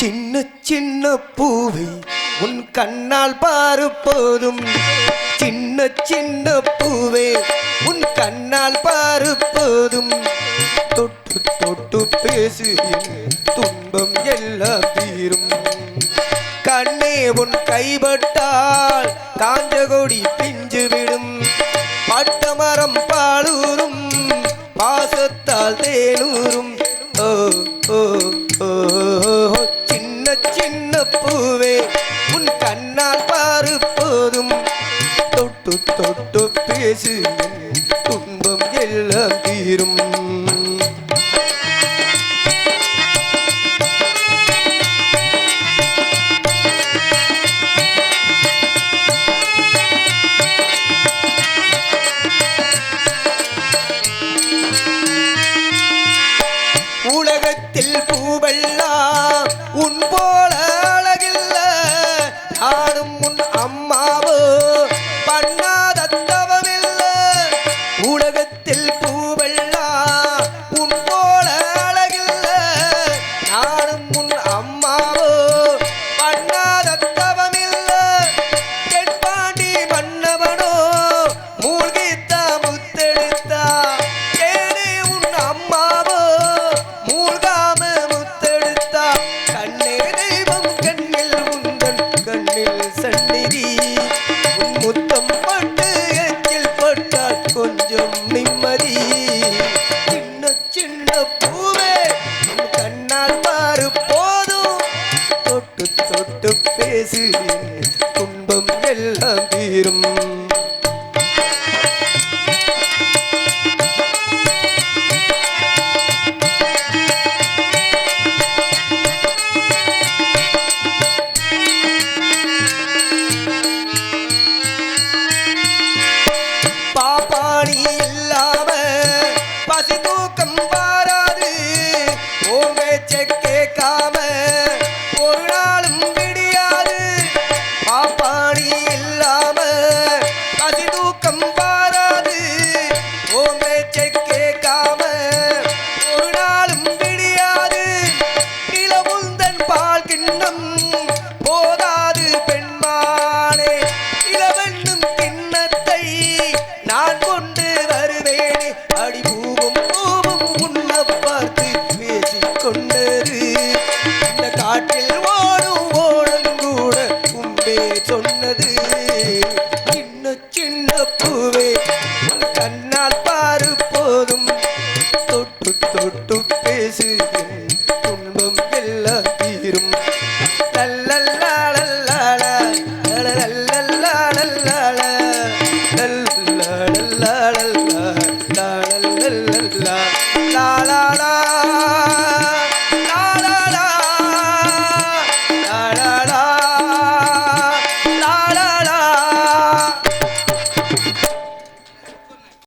சின்ன சின்ன பூவை உன் கண்ணால் பாரு போதும். சின்ன சின்ன பூவே உன் கண்ணால் பாரு போதும். தொட்டு தொட்டு பேசு துன்பம் எல்லாம் தீரும். கண்ணே உன் கைபட்டால் காஞ்ச கொடி பிஞ்சு விடும். பட்ட மரம் பாலூரும் பாசத்தால் தேனூரும். ஓ ஓ ஓ. தொட்டு தொட்டு பேசு. துன்பம் எல்லாம் தீரும். உலகத்தில் பூவெல்லாம் உன் போல் தொட்டு பேசுகிறேன். துன்பம் எல்லாம் தீரும். இந்த காட்டில் ஓடும் ஓடம் கூட உண்டே சொன்னது. சின்ன சின்ன பூவே உன் கண்ணால் பாரு போதும். தொட்டு தொட்டு பேசு என் துன்பம் எல்லாம் தீரும். லல்லல்லாலல்லாலா, லலலல்லல்லாலல்லாலா, லல்லல்லாலல்லாலா, லாலல்லல்லல்லா, லாலா